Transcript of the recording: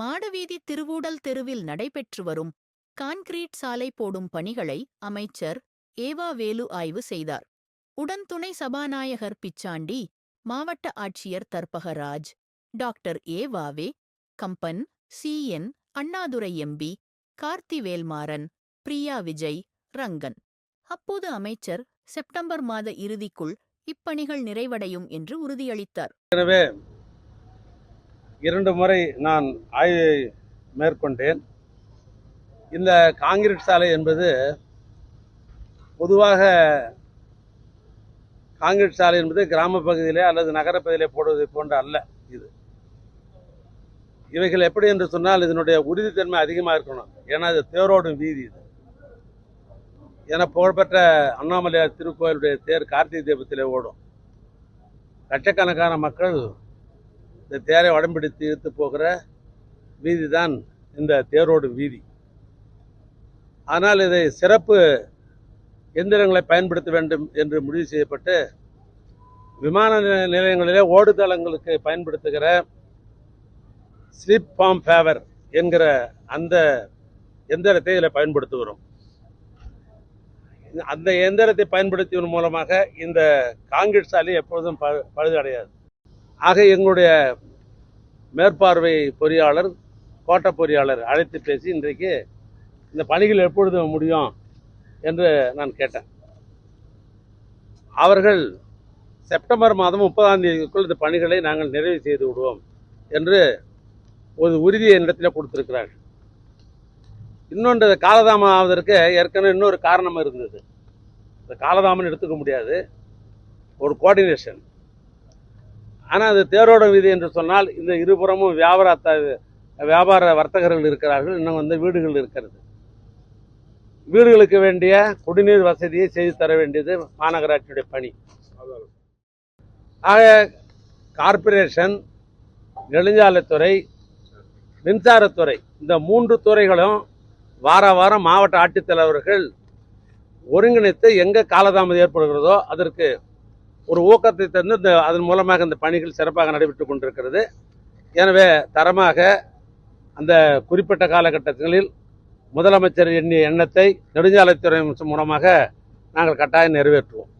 மாடவீதி திருவூடல் தெருவில் நடைபெற்று வரும் கான்கிரீட் சாலை போடும் பணிகளை அமைச்சர் ஏவா வேலு ஆய்வு செய்தார். உடன் துணை சபாநாயகர் பிச்சாண்டி மாவட்ட ஆட்சியர் Tharpagaraj doctor ஏவாவே Kamban C N Annadurai MP Karthivelmaran Priya Vijay Rangan. அப்போது அமைச்சர் செப்டம்பர் மாத இறுதிக்குள் இப்பணிகள் நிறைவடையும் என்று உறுதியளித்தார். எனவே இரண்டு முறை நான் ஆய்வை மேற்கொண்டேன். இந்த காங்கிரீட் சாலை என்பது பொதுவாக காங்கிரீட் சாலை என்பது கிராம பகுதியிலே அல்லது நகரப்பகுதியிலே போடுவதை போன்ற அல்ல இது. இவைகள் எப்படி என்று சொன்னால் இதனுடைய உறுதித்தன்மை அதிகமாக இருக்கணும். ஏன்னா இது தேரோடும் வீதி இது. என புகழ்பெற்ற அண்ணாமலையார் திருக்கோயிலுடைய தேர் கார்த்திகை தீபத்திலே ஓடும். லட்சக்கணக்கான மக்கள் இந்த தேரை உடம்பிடித்து இழுத்து போகிற வீதி தான் இந்த தேரோடு வீதி. ஆனால் இதை சிறப்பு எந்திரங்களை பயன்படுத்த வேண்டும் என்று முடிவு செய்யப்பட்டு விமான நிலையங்களிலே ஓடுதளங்களுக்கு பயன்படுத்துகிற ஸ்லிப் ஃபார்ம் ஃபேவர் என்கிற அந்த எந்திரத்தை இதில் பயன்படுத்துகிறோம். அந்த எந்திரத்தை பயன்படுத்தியதன் மூலமாக இந்த காங்கிரீட் சாலை எப்பொழுதும் ப பழுது அடையாது ஆக எங்களுடைய மேற்பார்வை பொறியாளர் கோட்ட பொறியாளர் அழைத்து பேசி இன்றைக்கு இந்த பணிகள் எப்பொழுது முடியும் என்று நான் கேட்டேன். அவர்கள் செப்டம்பர் மாதம் முப்பதாம் தேதிக்குள் இந்த பணிகளை நாங்கள் நிறைவு செய்து விடுவோம் என்று ஒரு உறுதியை என்னிடத்தில் கொடுத்திருக்கிறார்கள். இன்னொன்று காலதாமம் ஆவதற்கு ஏற்கனவே இன்னொரு காரணம் இருந்தது. இந்த காலதாமன் எடுத்துக்க முடியாது. ஒரு கோஆர்டினேஷன் ஆனால் அது தேரோட வீதி என்று சொன்னால் இந்த இருபுறமும் வியாபார வியாபார வர்த்தகர்கள் இருக்கிறார்கள். இன்னும் வந்து வீடுகள் இருக்கிறது. வீடுகளுக்கு வேண்டிய குடிநீர் வசதியை செய்து தர வேண்டியது மாநகராட்சியுடைய பணி. ஆக கார்ப்பரேஷன் நெடுஞ்சாலைத்துறை மின்சாரத்துறை இந்த மூன்று துறைகளும் வார வாரம் மாவட்ட ஆட்சித்தலைவர்கள் ஒருங்கிணைத்து எங்கே காலதாமதம் ஏற்படுகிறதோ அதற்கு ஒரு ஊக்கத்தை தந்து இந்த அதன் மூலமாக இந்த பணிகள் சிறப்பாக நடைபெற்று கொண்டிருக்கிறது. எனவே தரமாக அந்த குறிப்பிட்ட காலகட்டங்களில் முதலமைச்சர் எண்ணிய எண்ணத்தை நெடுஞ்சாலைத்துறை மூலமாக நாங்கள் கட்டாயம் நிறைவேற்றுவோம்.